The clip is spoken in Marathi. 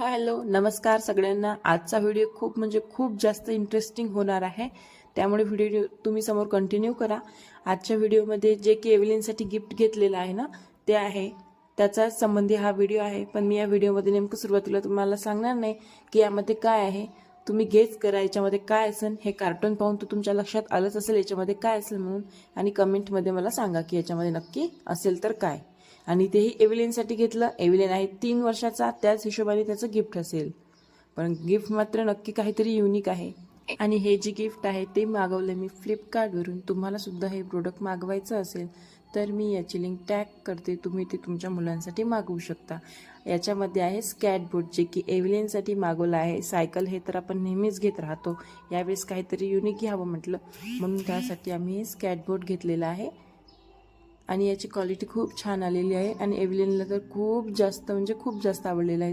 हॅलो नमस्कार सगळ्यांना. आजचा व्हिडिओ खूप म्हणजे खूप जास्त इंटरेस्टिंग होणार आहे. त्यामुळे व्हिडिओ तुम्ही समोर कंटिन्यू करा. आजच्या व्हिडिओमध्ये जे की एव्हलिनसाठी गिफ्ट घेतलेलं आहे ना ते आहे. त्याचा संबंधी हा व्हिडिओ आहे. पण मी या व्हिडिओमध्ये नेमकं सुरुवातीला तुम्हाला सांगणार नाही की यामध्ये काय आहे. तुम्ही गेस करा याच्यामध्ये काय असेल? हे कार्टून पाहून तर तुमच्या लक्षात आलंच असेल याच्यामध्ये काय असेल म्हणून. आणि कमेंटमध्ये मला सांगा की याच्यामध्ये नक्की असेल तर काय. आणि तेही एव्हिलिनसाठी घेतलं. एव्हिलिन आहे तीन वर्षाचा त्याच हिशोबाने त्याचं गिफ्ट असेल. पण गिफ्ट मात्र नक्की काहीतरी युनिक आहे. आणि हे जे गिफ्ट आहे ते मागवलं मी फ्लिपकार्टवरून. तुम्हाला सुद्धा हे प्रोडक्ट मागवायचं असेल तर मी याची लिंक टॅग करते. तुम्ही ते तुमच्या मुलांसाठी मागवू शकता. याच्यामध्ये आहे स्कॅटबोर्ड जे की एव्हिलियनसाठी मागवलं आहे. सायकल हे तर आपण नेहमीच घेत राहतो. यावेळेस काहीतरी युनिक घ्यावं म्हटलं. म्हणून त्यासाठी आम्ही हे स्कॅटबोर्ड घेतलेलं आहे. आणि याची क्वालिटी खूप छान आलेली आहे. आणि एव्हलिनला तर खूप जास्त म्हणजे खूप जास्त आवडलेलं आहे.